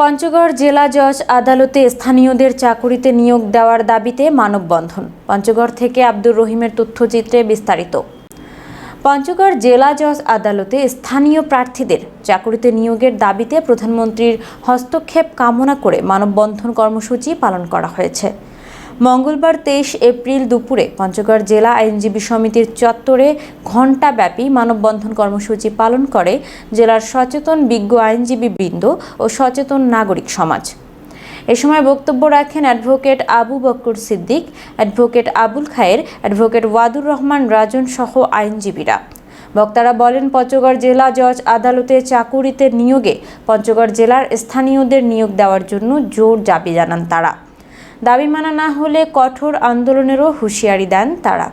পঞ্চগড় জেলা জজ আদালতে স্থানীয়দের চাকুরিতে নিয়োগ দেওয়ার দাবিতে মানববন্ধন। পঞ্চগড় থেকে আব্দুর রহিমের তথ্যচিত্রে বিস্তারিত। পঞ্চগড় জেলা জজ আদালতে স্থানীয় প্রার্থীদের চাকুরিতে নিয়োগের দাবিতে প্রধানমন্ত্রীর হস্তক্ষেপ কামনা করে মানববন্ধন কর্মসূচি পালন করা হয়েছে। মঙ্গলবার তেইশ এপ্রিল দুপুরে পঞ্চগড় জেলা আইনজীবী সমিতির চত্বরে ঘণ্টাব্যাপী মানববন্ধন কর্মসূচি পালন করে জেলার সচেতন বিজ্ঞ আইনজীবী বৃন্দ ও সচেতন নাগরিক সমাজ। এ সময় বক্তব্য রাখেন advocate Abu Bakkar Siddique, advocate Abul Khayer, advocate Wadur Rahman Rajan সহ আইনজীবীরা। বক্তারা বলেন, পঞ্চগড় জেলা জজ আদালতে চাকুরিতে নিয়োগে পঞ্চগড় জেলার স্থানীয়দের নিয়োগ দেওয়ার জন্য জোর দাবি জানান তারা। দাবি মানা না হলে কঠোর আন্দোলনেরও হুঁশিয়ারি দেন তারা।